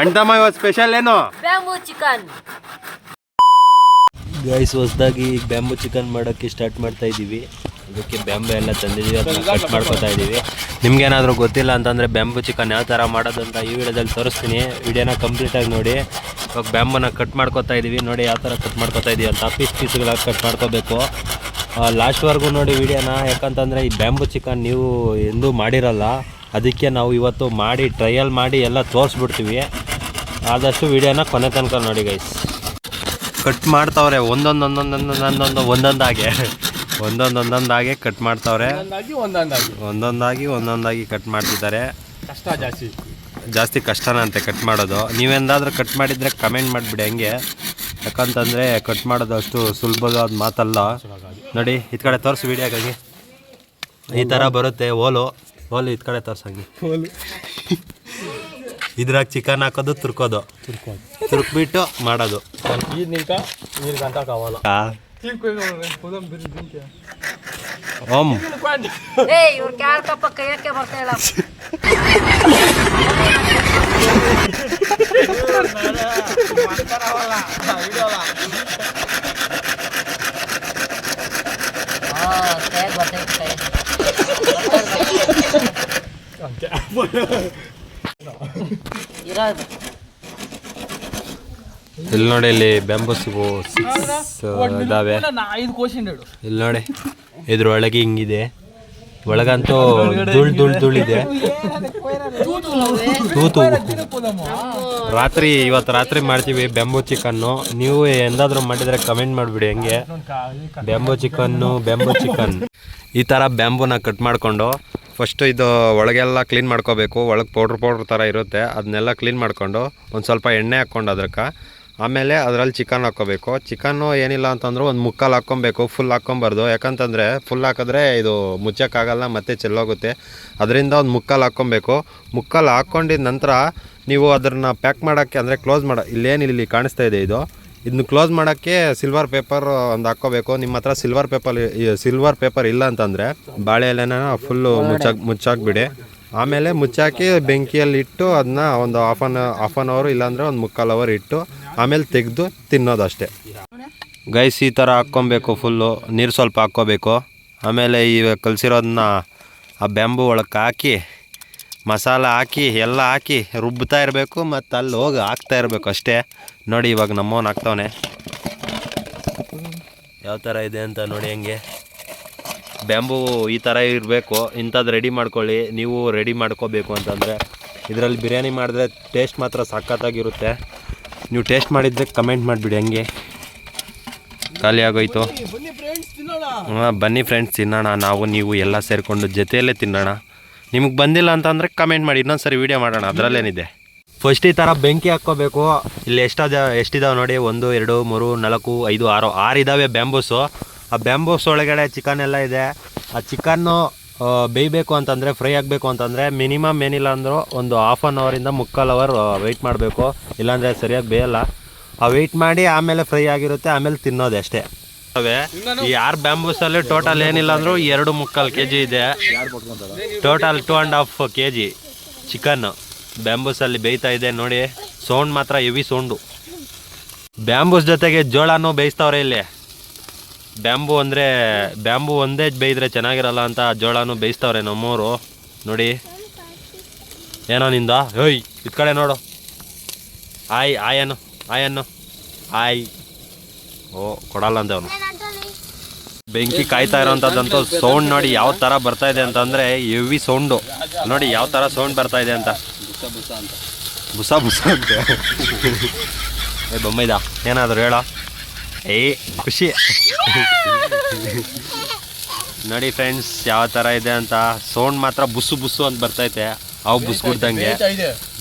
ಅಣ್ತಮ್ಮ ಇವತ್ತು ಸ್ಪೆಷಲ್ ಏನು? Bamboo chicken guys ಹೊಸದಾಗಿ ಬ್ಯಾಂಬೂ ಚಿಕನ್ ಮಾಡೋಕ್ಕೆ ಸ್ಟಾರ್ಟ್ ಮಾಡ್ತಾ ಇದ್ದೀವಿ ಅದಕ್ಕೆ ಬ್ಯಾಂಬು ಎಲ್ಲ ತಂದಿದ್ದೀವಿ ಅದನ್ನ ಕಟ್ ಮಾಡ್ಕೊತಾ ಇದ್ದೀವಿ ನಿಮ್ಗೇನಾದರೂ ಗೊತ್ತಿಲ್ಲ ಅಂತಂದರೆ ಬ್ಯಾಂಬೂ ಚಿಕನ್ ಯಾವ ಥರ ಮಾಡೋದು ಅಂತ ಈ ವಿಡಿಯೋದಲ್ಲಿ ತೋರಿಸ್ತೀನಿ. ವಿಡಿಯೋನ ಕಂಪ್ಲೀಟಾಗಿ ನೋಡಿ. ಇವಾಗ ಬ್ಯಾಂಬುನ ಕಟ್ ಮಾಡ್ಕೊತಾ ಇದ್ದೀವಿ ನೋಡಿ ಯಾವ ಥರ ಕಟ್ ಮಾಡ್ಕೊತಾ ಇದೀವಿ ಅಂತ. ಪೀಸ್ ಪೀಸ್ಗಳಾಗಿ ಕಟ್ ಮಾಡ್ಕೋಬೇಕು. ಲಾಸ್ಟ್ವರೆಗೂ ನೋಡಿ ವಿಡಿಯೋನ. ಯಾಕಂತಂದರೆ ಈ ಬ್ಯಾಂಬೂ ಚಿಕನ್ ನೀವು ಎಂದೂ ಮಾಡಿರಲ್ಲ. ಅದಕ್ಕೆ ನಾವು ಇವತ್ತು ಮಾಡಿ ಟ್ರಯಲ್ ಮಾಡಿ ಎಲ್ಲ ತೋರಿಸ್ಬಿಡ್ತೀವಿ. ಆದಷ್ಟು ವಿಡಿಯೋನ ಕೊನೆ ತನಕ ನೋಡಿ ಗೈಸ್ ಕಟ್ ಮಾಡ್ತಾವ್ರೆ. ಒಂದೊಂದೊಂದೊಂದೊಂದೊಂದೊಂದು ಒಂದೊಂದು ಒಂದೊಂದು ಒಂದೊಂದಾಗೆ. ಒಂದೊಂದೊಂದೊಂದಾಗೆ ಕಟ್ ಮಾಡ್ತಾವ್ರೆ. ಒಂದೊಂದಾಗಿ ಒಂದೊಂದಾಗಿ. ಒಂದೊಂದಾಗಿ ಕಟ್ ಮಾಡ್ತಿದ್ದಾರೆ. ಕಷ್ಟ ಜಾಸ್ತಿ. ಜಾಸ್ತಿ ಕಷ್ಟನ ಅಂತೆ ಕಟ್ ಮಾಡೋದು. ನೀವೆಂದಾದ್ರೂ ಕಟ್ ಮಾಡಿದರೆ ಕಮೆಂಟ್ ಮಾಡಿಬಿಡಿ ಹೆಂಗೆ. ಯಾಕಂತಂದರೆ ಕಟ್ ಮಾಡೋದು ಅಷ್ಟು ಸುಲಭವಾದ ಮಾತಲ್ಲ. ನೋಡಿ ಇತ್ ಕಡೆ ತೋರಿಸಿ ವಿಡಿಯೋಗಾಗಿ ಈ ಥರ ಬರುತ್ತೆ. ಓಲು. ಓಲು ಇತ್ ಕಡೆ ತೋರ್ಸಂಗೆ ಇದ್ರಾಗ ಚಿಕನ್ ಹಾಕೋದು ತುರ್ಕೋದು. ತುರ್ಕ್ಬಿಟ್ಟು ಮಾಡೋದು. ನೀರು ನಿಂತ ನೀರು ಗಂಟ ಕಾವಲ್ಲ. ಓಮ್ ಬರ್ತಾ ಇಲ್ಲ ನೋಡಿ ಇಲ್ಲಿ ಬ್ಯಾಂಬೂಸಿಗೂ ಸಿಕ್ಸ್ ಇದಾವೆ. ಇಲ್ಲಿ ನೋಡಿ ಇದ್ರೊಳಗೆ ಹಿಂಗಿದೆ. ಒಳಗಂತೂ ಧೂಳ್ ಧೂಳ್ ಧೂಳಿದೆ. ತೂತು ರಾತ್ರಿ ಇವತ್ತು ರಾತ್ರಿ ಮಾಡ್ತೀವಿ ಬೆಂಬು ಚಿಕನ್ನು. ನೀವು ಎಂದಾದ್ರೂ ಮಾಡಿದರೆ ಕಮೆಂಟ್ ಮಾಡಿಬಿಡಿ ಹೆಂಗೆ. Bamboo chicken bamboo chicken. ಈ ಥರ ಬ್ಯಾಂಬೂನ ಕಟ್ ಮಾಡಿಕೊಂಡು ಫಸ್ಟು ಇದು ಒಳಗೆಲ್ಲ ಕ್ಲೀನ್ ಮಾಡ್ಕೋಬೇಕು, ಒಳಗೆ ಪೌಡ್ರ್ ಪೌಡ್ರ್ ಥರ ಇರುತ್ತೆ ಅದನ್ನೆಲ್ಲ ಕ್ಲೀನ್ ಮಾಡಿಕೊಂಡು ಒಂದು ಸ್ವಲ್ಪ ಎಣ್ಣೆ ಹಾಕ್ಕೊಂಡು ಅದಕ್ಕೆ ಆಮೇಲೆ ಅದರಲ್ಲಿ ಚಿಕನ್ ಹಾಕ್ಕೋಬೇಕು. ಚಿಕನ್ನು ಏನಿಲ್ಲ ಅಂತಂದ್ರೆ ಒಂದು ಮುಕ್ಕಾಲು ಹಾಕ್ಕೊಬೇಕು ಫುಲ್ ಹಾಕ್ಕೊಬಾರ್ದು. ಯಾಕಂತಂದರೆ ಫುಲ್ ಹಾಕಿದ್ರೆ ಇದು ಮುಚ್ಚೋಕ್ಕಾಗಲ್ಲ, ಮತ್ತೆ ಚೆಲ್ಲೋಗುತ್ತೆ. ಅದರಿಂದ ಒಂದು ಮುಕ್ಕಾಲು ಹಾಕ್ಕೊಬೇಕು. ಮುಕ್ಕಾಲು ಹಾಕ್ಕೊಂಡಿದ ನಂತರ ನೀವು ಅದನ್ನು ಪ್ಯಾಕ್ ಮಾಡೋಕ್ಕೆ, ಅಂದರೆ ಕ್ಲೋಸ್ ಮಾಡೋ ಇಲ್ಲೇನು ಇಲ್ಲಿ ಕಾಣಿಸ್ತಾ ಇದೆ ಇದು. ಇದನ್ನು ಕ್ಲೋಸ್ ಮಾಡೋಕ್ಕೆ ಸಿಲ್ವರ್ ಪೇಪರ್ ಒಂದು ಹಾಕ್ಕೋಬೇಕು. ನಿಮ್ಮ ಹತ್ರ ಸಿಲ್ವರ್ ಪೇಪರ್ ಸಿಲ್ವರ್ ಪೇಪರ್ ಇಲ್ಲ ಅಂತಂದರೆ ಬಾಳೆ ಎಲೆನ ಫುಲ್ಲು ಮುಚ್ಚಾಕ್ ಮುಚ್ಚಾಕ್ಬಿಡಿ. ಆಮೇಲೆ ಮುಚ್ಚಾಕಿ ಬೆಂಕಿಯಲ್ಲಿ ಇಟ್ಟು ಅದನ್ನ ಒಂದು half an half an hour ಇಲ್ಲಾಂದರೆ ಒಂದು ಮುಕ್ಕಾಲು ಅವರ್ ಇಟ್ಟು ಆಮೇಲೆ ತೆಗೆದು ತಿನ್ನೋದಷ್ಟೇ. ಗೈಸ್ ಈ ಥರ ಹಾಕ್ಕೊಬೇಕು ಫುಲ್ಲು ನೀರು ಸ್ವಲ್ಪ ಹಾಕ್ಕೋಬೇಕು. ಆಮೇಲೆ ಈ ಕಲಸಿರೋದನ್ನ ಆ ಬ್ಯಾಂಬು ಒಳಗೆ ಹಾಕಿ ಮಸಾಲ ಹಾಕಿ ಎಲ್ಲ ಹಾಕಿ ರುಬ್ತಾ ಇರಬೇಕು ಮತ್ತು ಅಲ್ಲಿ ಹೋಗಿ ಹಾಕ್ತಾ ಇರಬೇಕು ಅಷ್ಟೇ. ನೋಡಿ ಇವಾಗ ನಮ್ಮವನು ಹಾಕ್ತವನೆ. ಯಾವ ಥರ ಇದೆ ಅಂತ ನೋಡಿ ಹಂಗೆ. ಬ್ಯಾಂಬೂ ಈ ಥರ ಇರಬೇಕು. ಇಂಥದ್ದು ರೆಡಿ ಮಾಡ್ಕೊಳ್ಳಿ. ನೀವು ರೆಡಿ ಮಾಡ್ಕೋಬೇಕು ಅಂತಂದರೆ. ಇದರಲ್ಲಿ ಬಿರಿಯಾನಿ ಮಾಡಿದ್ರೆ ಟೇಸ್ಟ್ ಮಾತ್ರ ಸಖತ್ತಾಗಿರುತ್ತೆ. ನೀವು ಟೇಸ್ಟ್ ಮಾಡಿದ್ರೆ ಕಮೆಂಟ್ ಮಾಡಿಬಿಡಿ ಹಂಗೆ. ಖಾಲಿ ಆಗೋಯ್ತು. ಹಾಂ ಬನ್ನಿ ಫ್ರೆಂಡ್ಸ್ ತಿನ್ನೋಣ. ನಾವು ನೀವು ಎಲ್ಲ ಸೇರಿಕೊಂಡು ಜೊತೆಯಲ್ಲೇ ತಿನ್ನೋಣ. ನಿಮಗೆ ಬಂದಿಲ್ಲ ಅಂತಂದರೆ ಕಮೆಂಟ್ ಮಾಡಿ ಇನ್ನೊಂದು ಸರಿ ವೀಡಿಯೋ ಮಾಡೋಣ, ಅದರಲ್ಲೇನಿದೆ. ಫಸ್ಟ್ ಈ ಥರ ಬೆಂಕಿ ಹಾಕ್ಕೋಬೇಕು. ಇಲ್ಲಿ ಎಷ್ಟಾದ ಎಷ್ಟಿದಾವೆ ನೋಡಿ, ಒಂದು, ಎರಡು, ಮೂರು, ನಾಲ್ಕು, ಐದು, ಆರು ಆರು ಇದ್ದಾವೆ ಬ್ಯಾಂಬೂಸು ಆ ಬ್ಯಾಂಬೂಸ್ ಒಳಗಡೆ ಚಿಕನ್ ಎಲ್ಲ ಇದೆ. ಆ ಚಿಕನ್ನು ಬೇಯಬೇಕು ಅಂತಂದರೆ ಫ್ರೈ ಆಗಬೇಕು ಅಂತಂದರೆ ಮಿನಿಮಮ್ ಏನಿಲ್ಲ ಅಂದರೂ ಒಂದು ಹಾಫ್ ಆನ್ ಅವರಿಂದ ಮುಕ್ಕಾಲು ಅವರ್ ವೆಯ್ಟ್ ಮಾಡಬೇಕು. ಇಲ್ಲಾಂದರೆ ಸರಿಯಾಗಿ ಬೇಯಲ್ಲ. ಆ ವೆಯ್ಟ್ ಮಾಡಿ ಆಮೇಲೆ ಫ್ರೈ ಆಗಿರುತ್ತೆ, ಆಮೇಲೆ ತಿನ್ನೋದು ಅಷ್ಟೇ ಈ ಬ್ಯಾಂಬೂಸ್ ಅಲ್ಲಿ ಟೋಟಲ್ ಏನಿಲ್ಲ ಅಂದ್ರು ಎರಡು ಮುಕ್ಕಾಲ್ ಕೆಜಿ ಇದೆ. Total two and half KG chicken. Bamboos ಅಲ್ಲಿ ಬೇಯ್ತಾ ಇದೆ ನೋಡಿ. ಸೌಂಡ್ ಮಾತ್ರ ಹೆವಿ ಸೌಂಡು. ಬ್ಯಾಂಬೂಸ್ ಜೊತೆಗೆ ಜೋಳನೂ ಬೇಯಿಸ್ತಾವ್ರೆ ಇಲ್ಲಿ. ಬ್ಯಾಂಬು ಅಂದ್ರೆ, ಬ್ಯಾಂಬು ಒಂದೇ ಬೇಯಿದ್ರೆ ಚೆನ್ನಾಗಿರಲ್ಲ ಅಂತ ಜೋಳನೂ ಬೇಯಿಸ್ತಾವ್ರೆ ನಮ್ಮೂರು. ನೋಡಿ. ಏನೋ ನಿಂದ? ಹೇಯ್ ಇದ್ ಕಡೆ ನೋಡು. ಆಯ್ ಆಯನು ಆಯನ್ನು ಆಯ್ ಓ, ಕೊಡಲ್ಲ ಅಂತ ಅವನು. ಬೆಂಕಿ ಕಾಯ್ತಾ ಇರೋಂಥದ್ದಂತೂ ಸೌಂಡ್ ನೋಡಿ ಯಾವ ಥರ ಬರ್ತಾ ಇದೆ ಅಂತಂದರೆ ಹೆವಿ ಸೌಂಡು ನೋಡಿ ಯಾವ ಥರ ಸೌಂಡ್ ಬರ್ತಾ ಇದೆ ಅಂತ. ಬುಸ ಬುಸ ಅಂತ. ಏ ಬೊಮ್ಮೈದ ಏನಾದರೂ ಹೇಳ? ಏ, ಖುಷಿ. ನೋಡಿ ಫ್ರೆಂಡ್ಸ್ ಯಾವ ತರ ಇದೆ ಅಂತ. ಸೌಂಡ್ ಮಾತ್ರ ಬುಸ್ಸು ಬುಸ್ಸು ಅಂತ ಬರ್ತೈತೆ ಅವು ಬುಸ್ಗುಡ್ದಂಗೆ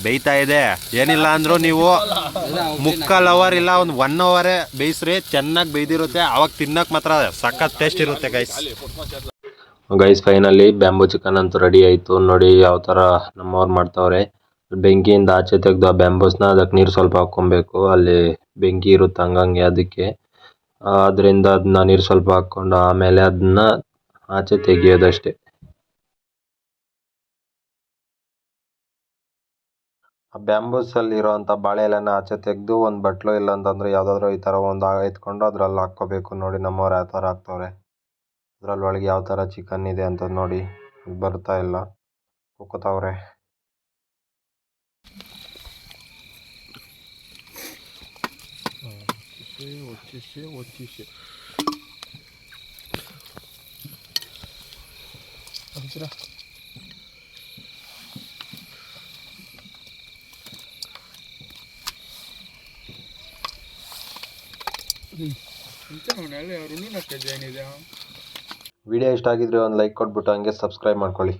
ಬೇಯ್ತಾ ಇದೆ. ಏನಿಲ್ಲ ಅಂದ್ರು ನೀವು ಮುಕ್ಕಾಲ್ ಅವರ್ ಇಲ್ಲ ಒಂದು ಒನ್ ಅವರೇ ಬೇಯಿಸ್ರಿ ಚೆನ್ನಾಗಿ ಬೇಯ್ದಿರುತ್ತೆ. ಅವಾಗ ತಿನ್ನಕ್ಕೆ ಮಾತ್ರ ಸಖತ್ ಟೇಸ್ಟ್ ಇರುತ್ತೆ guys guys finally bamboo chicken ಅಂತೂ ರೆಡಿ ಆಯಿತು. ನೋಡಿ ಯಾವ ತರ ನಮ್ಮವ್ರು ಮಾಡ್ತಾವ್ರೆ. ಬೆಂಕಿಯಿಂದ ಆಚೆ ತೆಗೆದು ಆ ಬ್ಯಾಂಬೂಸ್ನ ಅದಕ್ಕೆ ನೀರು ಸ್ವಲ್ಪ ಹಾಕ್ಕೊಬೇಕು. ಅಲ್ಲಿ ಬೆಂಕಿ ಇರುತ್ತೆ ಹಂಗಂಗೆ ಅದಕ್ಕೆ. ಅದರಿಂದ ಅದನ್ನ ನೀರು ಸ್ವಲ್ಪ ಹಾಕ್ಕೊಂಡು ಆಮೇಲೆ ಅದನ್ನ ಆಚೆ ತೆಗಿಯೋದಷ್ಟೇ. ಆ ಬ್ಯಾಂಬೂಸಲ್ಲಿರೋವಂಥ ಬಾಳೆ ಎಲೆನ ಆಚೆ ತೆಗೆದು ಒಂದು ಬಟ್ಲು ಇಲ್ಲಾಂತಂದರೆ ಯಾವುದಾದ್ರೂ ಈ ಥರ ಒಂದು ಎತ್ಕೊಂಡು ಅದ್ರಲ್ಲಿ ಹಾಕ್ಕೋಬೇಕು ನೋಡಿ ನಮ್ಮವ್ರು ಯಾವ ಥರ ಹಾಕ್ತವ್ರೆ. ಅದ್ರಲ್ಲಿ ಒಳಗೆ ಯಾವ ಥರ ಚಿಕನ್ ಇದೆ ಅಂತ ನೋಡಿ ಬರ್ತಾ ಇಲ್ಲ. ಕುಕ್ಕತವ್ರೆ. ಒಚ್ಚಿಸಿ ಒಚ್ಚಿಸಿ ಅಂತೀರಾ ವಿಡಿಯೋ ಇಷ್ಟ ಆಗಿದ್ರೆ ಒಂದು ಲೈಕ್ ಕೊಟ್ಬಿಟ್ಟು ಹಂಗೆ ಸಬ್ಸ್ಕ್ರೈಬ್ ಮಾಡ್ಕೊಳ್ಳಿ.